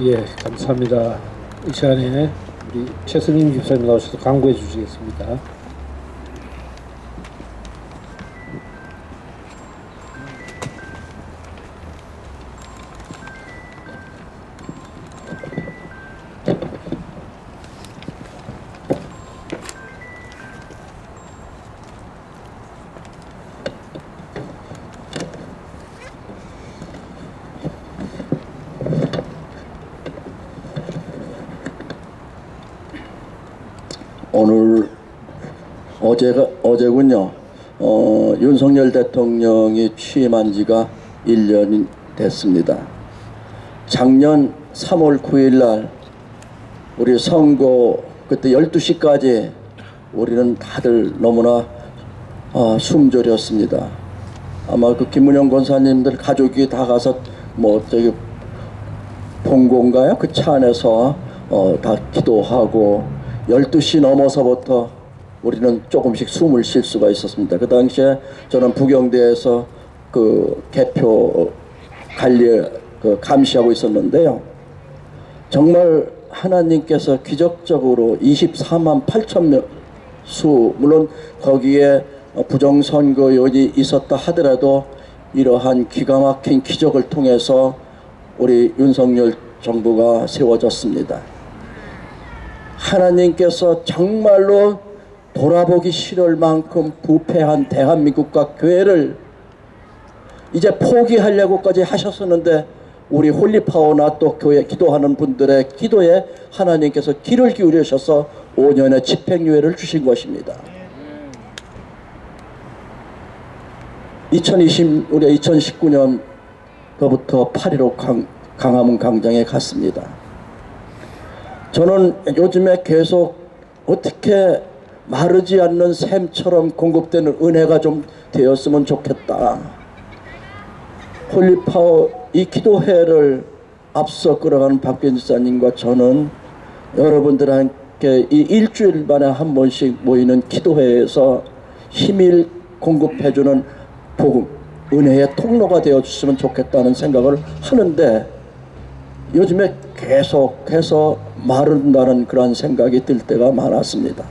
예, 감사합니다. 이 시간에 우리 최승임 집사님 나오셔서 강구해 주시겠습니다. 오늘 어제가 어제군요. 어, 윤석열 대통령이 취임한 지가 1년이 됐습니다. 작년 3월 9일 날 우리 선거 그때 12시까지 우리는 다들 너무나 어, 숨졸였습니다. 아마 그 김문영 권사님들 가족이 다 가서 뭐 저기 본고인가요? 그 차 안에서 어, 다 기도하고 12시 넘어서부터 우리는 조금씩 숨을 쉴 수가 있었습니다. 그 당시에 저는 부경대에서 그 개표 관리 그 감시하고 있었는데요. 정말 하나님께서 기적적으로 24만 8천 명 수, 물론 거기에 부정선거 요인이 있었다 하더라도 이러한 기가 막힌 기적을 통해서 우리 윤석열 정부가 세워졌습니다. 하나님께서 정말로 돌아보기 싫을 만큼 부패한 대한민국과 교회를 이제 포기하려고까지 하셨었는데 우리 홀리파워나 또 교회 기도하는 분들의 기도에 하나님께서 귀를 기울이셔서 5년의 집행유예를 주신 것입니다. 2020 우리 2019년부터 8.15 강, 강화문 광장에 갔습니다. 저는 요즘에 계속 어떻게 마르지 않는 샘처럼 공급되는 은혜가 좀 되었으면 좋겠다. 홀리파워 이 기도회를 앞서 끌어가는 박변 지사님과 저는 여러분들한테 이 일주일 만에 한 번씩 모이는 기도회에서 힘을 공급해주는 복음, 은혜의 통로가 되어 주시면 좋겠다는 생각을 하는데 요즘에 계속해서 마른다는 그런 생각이 들 때가 많았습니다.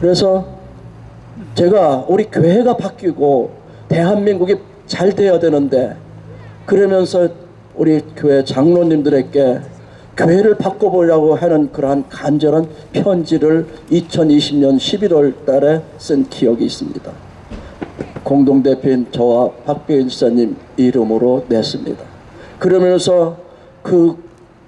그래서 제가 우리 교회가 바뀌고 대한민국이 잘 돼야 되는데 그러면서 우리 교회 장로님들에게 교회를 바꿔보려고 하는 그러한 간절한 편지를 2020년 11월 달에 쓴 기억이 있습니다. 공동대표인 저와 박배인 지사님 이름으로 냈습니다. 그러면서 그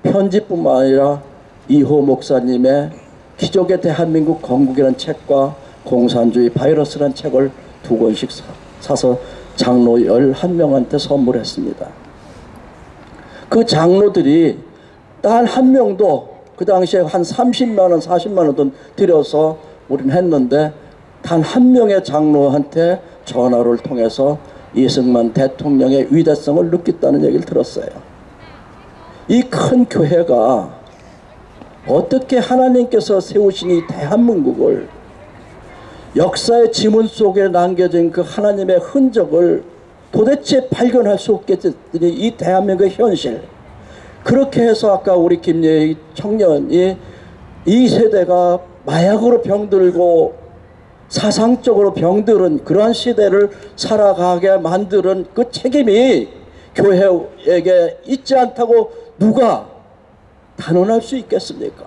편지뿐만 아니라 이호 목사님의 기적의 대한민국 건국이라는 책과 공산주의 바이러스라는 책을 두 권씩 사, 사서 장로 11명한테 선물했습니다. 그 장로들이 단한 명도 그 당시에 한 30만 원, 40만 원 돈 들여서 우리는 했는데 단 한 명의 장로한테 전화를 통해서 이승만 대통령의 위대성을 느꼈다는 얘기를 들었어요. 이 큰 교회가 어떻게 하나님께서 세우신 이 대한민국을 역사의 지문 속에 남겨진 그 하나님의 흔적을 도대체 발견할 수 없겠더니 이 대한민국의 현실. 그렇게 해서 아까 우리 김예희 청년이 이 세대가 마약으로 병들고 사상적으로 병들은 그러한 시대를 살아가게 만드는 그 책임이 교회에게 있지 않다고 누가 단언할 수 있겠습니까?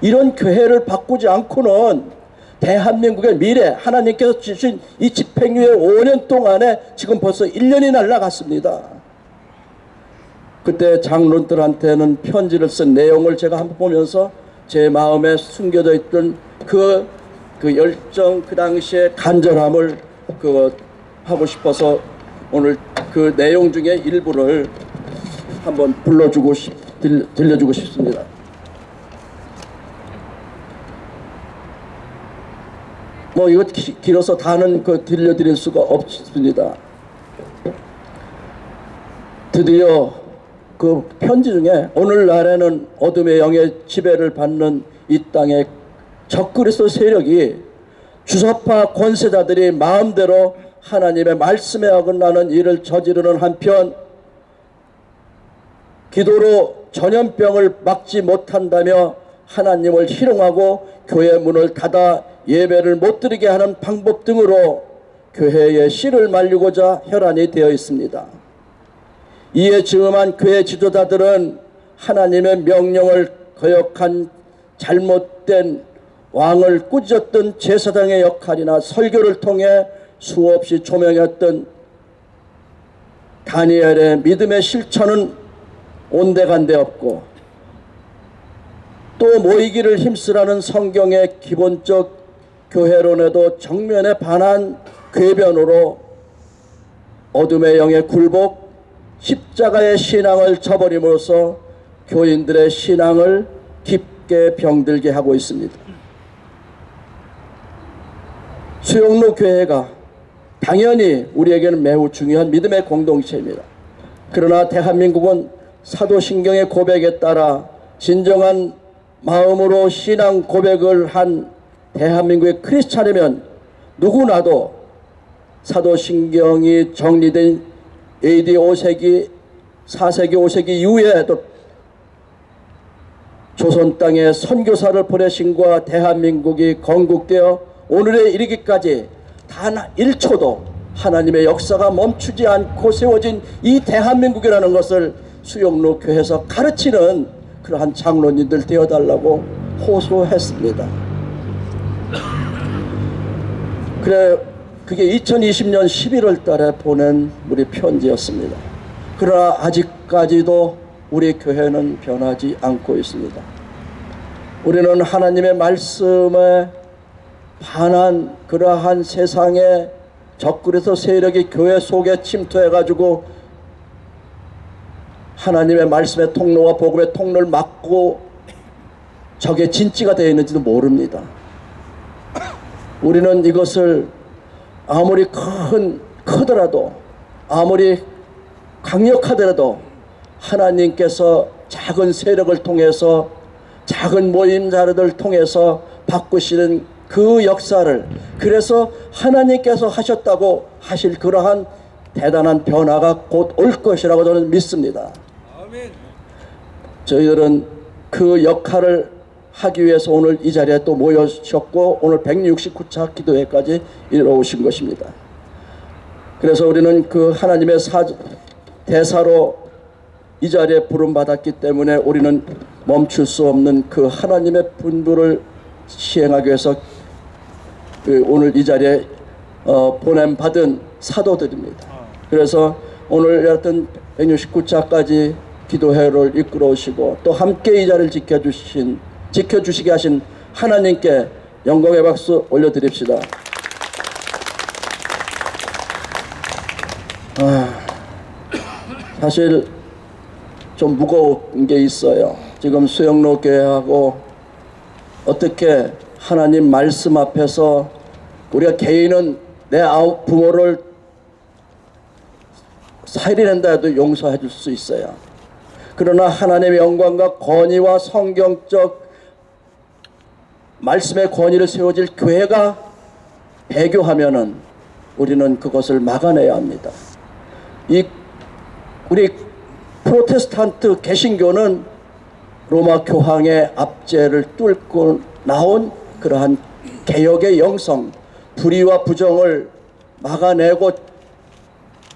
이런 교회를 바꾸지 않고는 대한민국의 미래 하나님께서 주신 이 집행유예 5년 동안에 지금 벌써 1년이 날라갔습니다. 그때 장로들한테는 편지를 쓴 내용을 제가 한번 보면서 제 마음에 숨겨져 있던 그, 그 열정 그 당시에 간절함을 그 하고 싶어서 오늘 그 내용 중에 일부를 한번 불러주고 싶, 들, 들려주고 싶습니다. 뭐 이거 기, 길어서 다는 그 들려드릴 수가 없습니다. 드디어 그 편지 중에 오늘날에는 어둠의 영의 지배를 받는 이 땅의 적그리스도 세력이 주사파 권세자들이 마음대로 하나님의 말씀에 어긋나는 일을 저지르는 한편 기도로 전염병을 막지 못한다며 하나님을 희롱하고 교회 문을 닫아 예배를 못 드리게 하는 방법 등으로 교회의 씨를 말리고자 혈안이 되어 있습니다. 이에 증음한 교회 지도자들은 하나님의 명령을 거역한 잘못된 왕을 꾸짖었던 제사장의 역할이나 설교를 통해 수없이 조명했던 다니엘의 믿음의 실천은 온데간데 없고 또 모이기를 힘쓰라는 성경의 기본적 교회론에도 정면에 반한 궤변으로 어둠의 영에 굴복 십자가의 신앙을 저버림으로써 교인들의 신앙을 깊게 병들게 하고 있습니다. 수영로 교회가 당연히 우리에게는 매우 중요한 믿음의 공동체입니다. 그러나 대한민국은 사도신경의 고백에 따라 진정한 마음으로 신앙 고백을 한 대한민국의 크리스찬이면 누구나도 사도신경이 정리된 AD 5세기 4세기 5세기 이후에도 조선 땅에 선교사를 보내신과 대한민국이 건국되어 오늘에 이르기까지 단 1초도 하나님의 역사가 멈추지 않고 세워진 이 대한민국이라는 것을 수영로 교회에서 가르치는 그러한 장로님들 되어달라고 호소했습니다. 그래 그게 2020년 11월 달에 보낸 우리 편지였습니다. 그러나 아직까지도 우리 교회는 변하지 않고 있습니다. 우리는 하나님의 말씀에 반한 그러한 세상의 적그리스도 세력이 교회 속에 침투해 가지고 하나님의 말씀의 통로와 복음의 통로를 막고 적의 진지가 되어 있는지도 모릅니다. 우리는 이것을 아무리 큰 크더라도 아무리 강력하더라도 하나님께서 작은 세력을 통해서 작은 모임 자들을 통해서 바꾸시는 그 역사를 그래서 하나님께서 하셨다고 하실 그러한 대단한 변화가 곧 올 것이라고 저는 믿습니다. 저희들은 그 역할을 하기 위해서 오늘 이 자리에 또 모여주셨고 오늘 169차 기도회까지 이르러 오신 것입니다. 그래서 우리는 그 하나님의 사, 대사로 이 자리에 부름받았기 때문에 우리는 멈출 수 없는 그 하나님의 분부를 시행하기 위해서 그 오늘 이 자리에 어, 보냄 받은 사도들입니다. 그래서 오늘 여하튼 169차까지 기도회를 이끌어 오시고 또 함께 이 자리를 지켜주신 지켜주시게 하신 하나님께 영광의 박수 올려드립시다. 아, 사실 좀 무거운 게 있어요. 지금 수영로 교회하고 어떻게 하나님 말씀 앞에서 우리가 개인은 내 아우 부모를 살인한다 해도 용서해 줄 수 있어요. 그러나 하나님의 영광과 권위와 성경적 말씀의 권위를 세워질 교회가 배교하면은 우리는 그것을 막아내야 합니다. 이 우리 프로테스탄트 개신교는 로마 교황의 압제를 뚫고 나온 그러한 개혁의 영성, 불의와 부정을 막아내고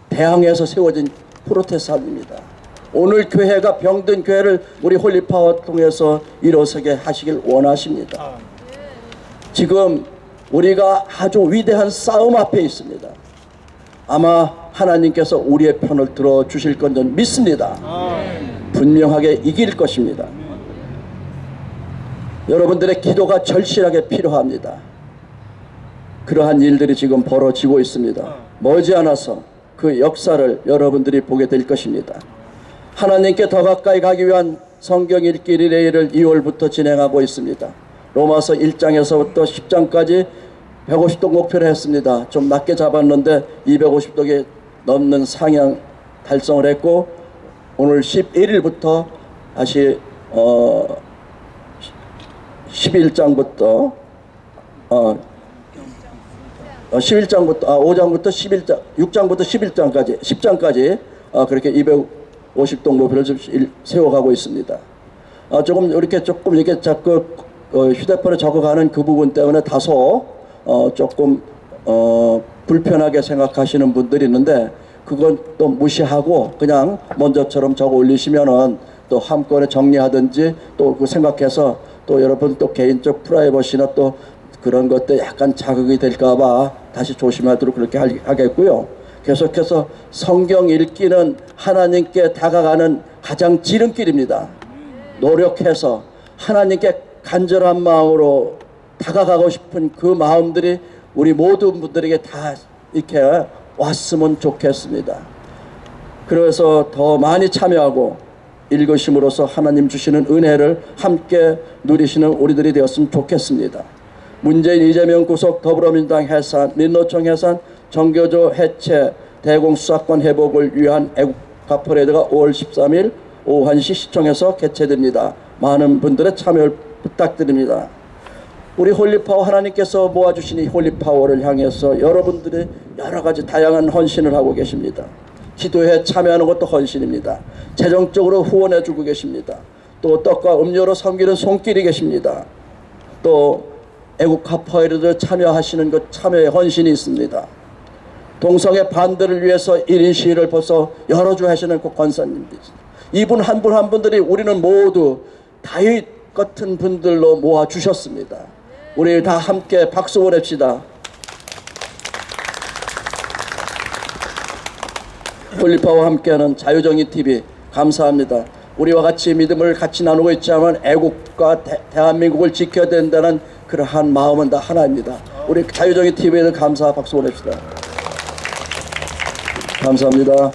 대항해서 세워진 프로테스탄입니다. 오늘 교회가 병든 교회를 우리 홀리파워 통해서 일어서게 하시길 원하십니다. 지금 우리가 아주 위대한 싸움 앞에 있습니다. 아마 하나님께서 우리의 편을 들어 주실 건 전 믿습니다. 분명하게 이길 것입니다. 여러분들의 기도가 절실하게 필요합니다. 그러한 일들이 지금 벌어지고 있습니다. 머지않아서 그 역사를 여러분들이 보게 될 것입니다. 하나님께 더 가까이 가기 위한 성경 읽기 리레이를 2월부터 진행하고 있습니다. 로마서 1장에서부터 10장까지 150도 목표를 했습니다. 좀 낮게 잡았는데 250도에 넘는 상향 달성을 했고 오늘 11일부터 다시 어 11장부터 어, 어 11장부터 아 5장부터 11장 6장부터 11장까지 10장까지 어, 그렇게 200 50동 목표를 좀 일- 세워가고 있습니다. 아, 조금 이렇게 조금 이렇게 자꾸 어, 휴대폰에 적어가는 그 부분 때문에 다소 어, 조금 어, 불편하게 생각하시는 분들이 있는데 그건 또 무시하고 그냥 먼저처럼 적어 올리시면은 또한 건에 정리하든지 또 그 생각해서 또 여러분 또 개인적 프라이버시나 또 그런 것들 약간 자극이 될까봐 다시 조심하도록 그렇게 할- 하겠고요. 계속해서 성경 읽기는 하나님께 다가가는 가장 지름길입니다. 노력해서 하나님께 간절한 마음으로 다가가고 싶은 그 마음들이 우리 모든 분들에게 다 이렇게 왔으면 좋겠습니다. 그래서 더 많이 참여하고 읽으심으로써 하나님 주시는 은혜를 함께 누리시는 우리들이 되었으면 좋겠습니다. 문재인 이재명 구속 더불어민주당 해산 민노총 해산 정교조 해체 대공수사권 회복을 위한 애국가 퍼레이드가 5월 13일 오후 1시 시청에서 개최됩니다. 많은 분들의 참여를 부탁드립니다. 우리 홀리파워 하나님께서 모아주신 이 홀리파워를 향해서 여러분들이 여러 가지 다양한 헌신을 하고 계십니다. 기도에 참여하는 것도 헌신입니다. 재정적으로 후원해 주고 계십니다. 또 떡과 음료로 섬기는 손길이 계십니다. 또 애국화 퍼레이드 참여하시는 것 참여의 헌신이 있습니다. 동성애 반대를 위해서 1인 시위를 벌써 여러 주 하시는 그 권사님들 이분 한 분 한 분들이 우리는 모두 다윗 같은 분들로 모아 주셨습니다. 우리 다 함께 박수 보냅시다. 폴리파와 함께하는 자유정의 TV 감사합니다. 우리와 같이 믿음을 같이 나누고 있지만 애국과 대, 대한민국을 지켜야 된다는 그러한 마음은 다 하나입니다. 우리 자유정의 TV에도 감사 박수 보냅시다. 감사합니다.